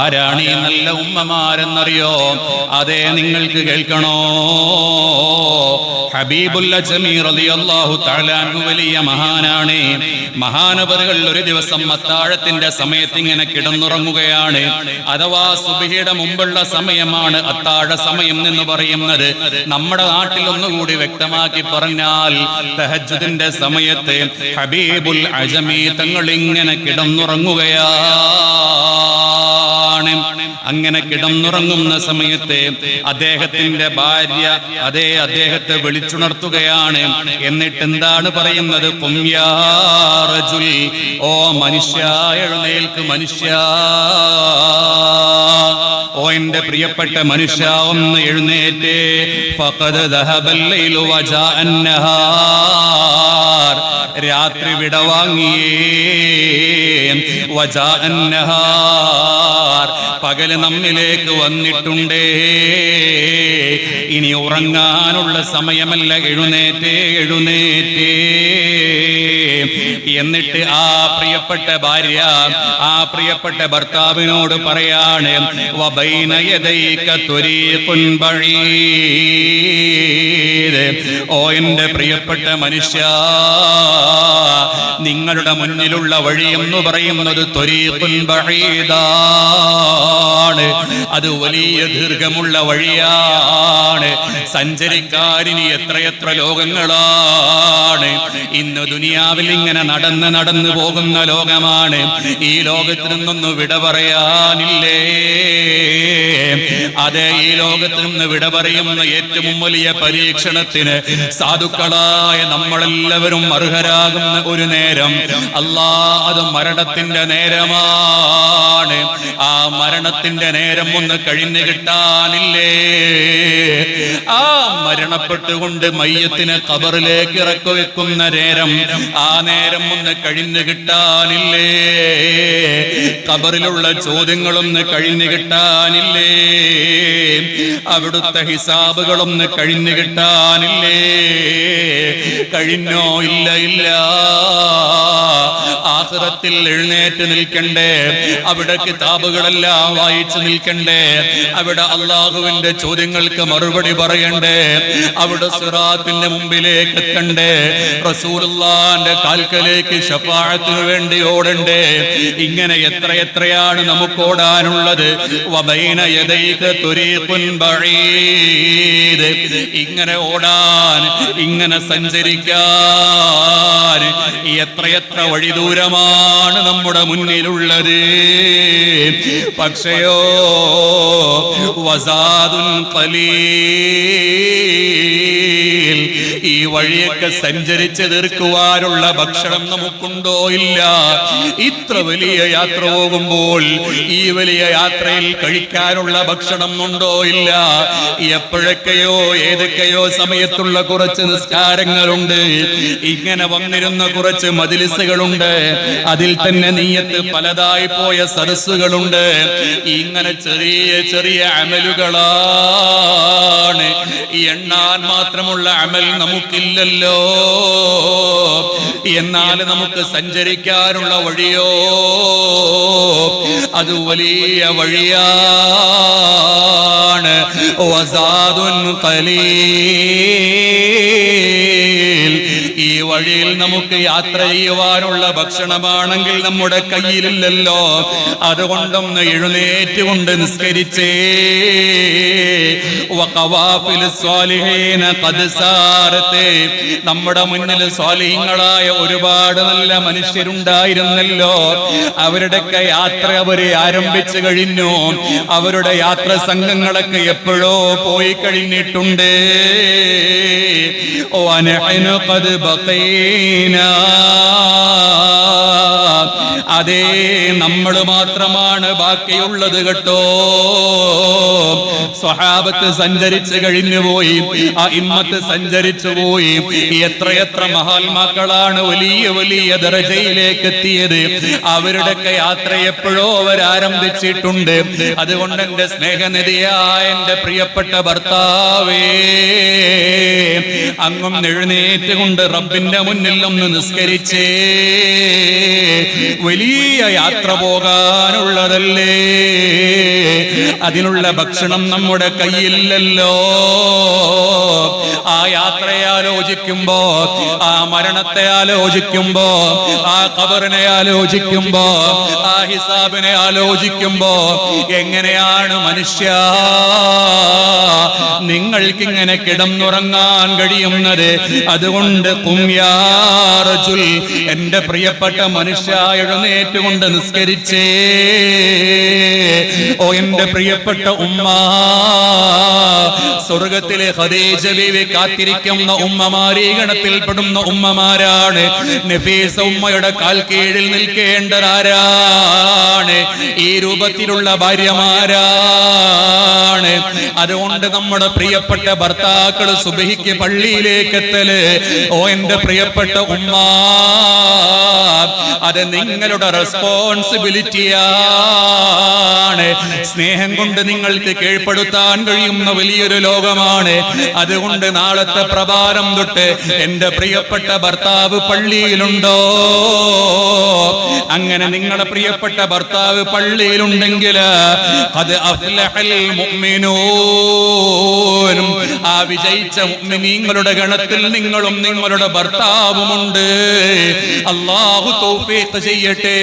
ആരാണ് ഈ നല്ല ഉമ്മമാരെന്നറിയോ? അതെ നിങ്ങൾക്ക് കേൾക്കണോ? ഹബീബുല്ല ജമീർ റളിയല്ലാഹു തആല അൻഹു വലിയ മഹാനാണ്. മഹാനവറുകൾ ഒരു ദിവസം അത്താഴത്തിന്റെ സമയത്ത് ഇങ്ങനെ കിടന്നുറങ്ങുകയാണ്. അഥവാ സുബിഹിയുടെ മുമ്പുള്ള സമയമാണ് അത്താഴ സമയം എന്ന് പറയുന്നത്. നമ്മുടെ നാട്ടിൽ ഒന്നുകൂടി വ്യക്തമാക്കി പറഞ്ഞാൽ തഹജ്ജുദിന്റെ സമയത്ത് ഹബീബുൽ അജമി തങ്ങൾ ഇങ്ങനെ കിടന്നുറങ്ങുകയാണ് അങ്ങനെ കിടന്നുറങ്ങുന്ന സമയത്ത് അദ്ദേഹത്തിന്റെ ഭാര്യ അതേ അദ്ദേഹത്തെ വിളിച്ചുണർത്തുകയാണ്. എന്നിട്ട് എന്താണ് പറയുന്നത്? ഓ മനുഷ്യ എഴുന്നേൽക്ക് മനുഷ്യ. ഓ എന്റെ പ്രിയപ്പെട്ട മനുഷ്യ ഒന്ന് എഴുന്നേറ്റ്. രാത്രി വിടവാങ്ങിയേ വജാ അന്നഹാർ. പകൽ നമ്മിലേക്ക് വന്നിട്ടുണ്ടേ. ഇനി ഉറങ്ങാനുള്ള സമയമല്ല. എഴുന്നേറ്റേ എഴുന്നേറ്റേ. എന്നിട്ട് ആ പ്രിയപ്പെട്ട ഭാര്യ ആ പ്രിയപ്പെട്ട ഭർത്താവിനോട് പറയാണ്. ഓ എന്റെ പ്രിയപ്പെട്ട മനുഷ്യ നിങ്ങളുടെ മുന്നിലുള്ള വഴി എന്ന് പറയുന്നത് ബഈദാണ്. അത് വലിയ ദീർഘമുള്ള വഴിയാണ്. സഞ്ചരിക്കാരിനി എത്രയെത്ര ലോകങ്ങളാണ് ഇന്ന് ദുനിയാവിൽ ഇങ്ങനെ നടന്ന് നടന്നു പോകുന്ന ലോകമാണ്. ഈ ലോകത്തിൽ നിന്നൊന്ന് വിട പറയാനില്ലേ? അതെ ഈ ലോകത്തിൽ നിന്ന് വിട പറയുന്ന ഏറ്റവും വലിയ പരീക്ഷണത്തിന് സാധുക്കളായ നമ്മളെല്ലാവരും അർഹരാകുന്ന ഒരു നേരം. അല്ലാ അത് മരണത്തിന്റെ നേരമാണ്. ആ മരണത്തിന്റെ നേരം ഒന്ന് കഴിഞ്ഞു കിട്ടാനില്ലേ? ആ മരണപ്പെട്ടുകൊണ്ട് മയ്യത്തിനെ കബറിലേക്ക് ഇറക്കി വെക്കുന്ന നേരം ആ നേരം ഒന്ന് കഴിഞ്ഞു കിട്ടാനില്ലേ? കബറിലുള്ള ചോദ്യങ്ങളൊന്ന് കഴിഞ്ഞു കിട്ടാനില്ലേ? അവിടുത്തെ ഹിസാബുകളൊന്ന് കഴിഞ്ഞു കിട്ടാനില്ലേ? കഴിഞ്ഞോ ഇല്ല ഇല്ല? ആഹ്റത്തിൽ എഴുന്നേറ്റ് നിൽക്കണ്ടേ? അവിടെ കിതാബുകളെല്ലാം വായിച്ചു നിൽക്കണ്ടേ? അവിടെ അള്ളാഹുവിന്റെ ചോദ്യങ്ങൾക്ക് മറുപടി പറയണ്ടേ? അവിടെ സിറാത്തിന്റെ മുമ്പിലേക്ക് എത്തണ്ടേ? റസൂലുള്ളാന്റെ കാൽക്കലേക്ക് ഷഫാഴത്തിന് വേണ്ടി ഓടണ്ടേ? ഇങ്ങനെ എത്ര എത്രയാണ് നമുക്ക് ഓടാനുള്ളത്. ഇങ്ങനെ ഓടാൻ ഇങ്ങനെ സഞ്ചരിക്കാൻ എത്രയെത്ര വഴി ദൂരമാണ് നമ്മുടെ മുന്നിലുള്ളത്. പക്ഷയോ വസാദുൽ ഈ വഴിയൊക്കെ സഞ്ചരിച്ച് തീർക്കുവാനുള്ള ഭക്ഷണം നമുക്കുണ്ടോ ഇല്ല. ഇത്ര വലിയ യാത്ര പോകുമ്പോൾ ഈ വലിയ യാത്രയിൽ കഴിക്കാനുള്ള ഭക്ഷണം ഉണ്ടോ ഇല്ല. എപ്പോഴൊക്കെയോ ഏതൊക്കെയോ സമയത്തുള്ള കുറച്ച് നിസ്കാരങ്ങളുണ്ട്. ഇങ്ങനെ വന്നിരുന്ന കുറച്ച് മതിലിസുകളുണ്ട് അതിൽ തന്നെ നീയത്ത് പലതായി പോയ സദസ്സുകളുണ്ട്. ഇങ്ങനെ ചെറിയ ചെറിയ അമലുകളാണ്. എണ്ണാൻ മാത്രമുള്ള അമൽ നമുക്കില്ലല്ലോ. എന്നാൽ നമുക്ക് സഞ്ചരിക്കാനുള്ള വഴിയോ? അത് വലിയ വഴിയാണ്. വസാദുൻ ഈ വഴിയിൽ നമുക്ക് യാത്ര ചെയ്യുവാനുള്ള ഭക്ഷണമാണെങ്കിൽ നമ്മുടെ കയ്യിലില്ലല്ലോ. അതുകൊണ്ടൊന്ന് എഴുന്നേറ്റുകൊണ്ട് നിസ്കരിച്ചേ. നമ്മുടെ മുന്നിൽ സ്വാലിഹങ്ങളായ ഒരുപാട് നല്ല മനുഷ്യരുണ്ടായിരുന്നല്ലോ. അവരുടെയൊക്കെ യാത്ര അവർ ആരംഭിച്ചു കഴിഞ്ഞു. അവരുടെ യാത്ര സംഘങ്ങളൊക്കെ എപ്പോഴോ പോയി കഴിഞ്ഞിട്ടുണ്ട്. അതേ നമ്മൾ മാത്രമാണ് ബാക്കിയുള്ളത് കേട്ടോ. സ്വഹാബത്ത് സഞ്ചരിച്ചു കഴിഞ്ഞു പോയി. ആ ഇമ്മത്ത് സഞ്ചരിച്ചു പോയി. എത്രയെത്ര മഹാത്മാക്കളാണ് വലിയ വലിയ ദർജയിലേക്ക് എത്തിയത്. അവരുടെയൊക്കെ യാത്ര എപ്പോഴോ അവരാരംഭിച്ചിട്ടുണ്ട്. അതുകൊണ്ട് എന്റെ സ്നേഹനിധിയായ എന്റെ പ്രിയപ്പെട്ട ഭർത്താവേ അങ്ങും എഴുന്നേറ്റ് കൊണ്ട് റബ്ബിന്റെ മുന്നിൽ ഒന്ന് നിസ്കരിച്ചേ. വലിയ യാത്ര പോകാനുള്ളതല്ലേ? അതിനുള്ള ഭക്ഷണം നമ്മുടെ കയ്യില്ലല്ലോ ആ യാത്രയെ ആലോചിക്കുമ്പോ ആ മരണത്തെ ആലോചിക്കുമ്പോ ആ കബറിനെ ആലോചിക്കുമ്പോ ആ ഹിസാബിനെ ആലോചിക്കുമ്പോ എങ്ങനെയാണ് മനുഷ്യ നിങ്ങൾക്കിങ്ങനെ കിടന്നുറങ്ങാൻ കഴിയുന്നത്? അതുകൊണ്ട് കുമ്യാറജുൽ എന്റെ പ്രിയപ്പെട്ട മനുഷ്യ എഴുന്നേറ്റുകൊണ്ട് നിസ്കരിച്ചേ. ഓ എന്റെ പ്രിയപ്പെട്ട ഉമ്മ സ്വർഗത്തിലെ ഹദീജ ബീവി കാത്തിരിക്കുന്ന ഉമ്മമാരീ ഗണത്തിൽപ്പെടുന്ന ഉമ്മമാരാണ്. നഫീസ ഉമ്മയുടെ കാൽ കീഴിൽ നിൽക്കേണ്ടതാരാണ്. ഈ രൂപത്തിലുള്ള ഭാര്യമാരാണ്. അതുകൊണ്ട് നമ്മുടെ പ്രിയപ്പെട്ട ഭർത്താക്കൾ സുബഹിക്ക് പള്ളിയിലേക്ക് എത്തൽ ഓ എന്റെ പ്രിയപ്പെട്ട ഉമ്മ അത് നിങ്ങളുടെ റെസ്പോൺസിബിലിറ്റിയാണ് സ്നേഹം കൊണ്ട് നിങ്ങൾക്ക് കീഴ്പ്പെടുത്താൻ കഴിയുന്ന വലിയൊരു ലോകമാണ്. അതുകൊണ്ട് നാളത്തെ പ്രഭാരം തൊട്ട് എന്റെ പ്രിയപ്പെട്ട ഭർത്താവ് പള്ളിയിലുണ്ടോ? അങ്ങനെ നിങ്ങളുടെ പ്രിയപ്പെട്ട ഭർത്താവ് പള്ളിയിലുണ്ടെങ്കിൽ അത് ആ വിജയിച്ച നിങ്ങളുടെ ഗണത്തിൽ നിങ്ങളും നിങ്ങളുടെ ഭർത്താവുമുണ്ട്. അള്ളാഹു തൗഫീഖ് ചെയ്യട്ടെ.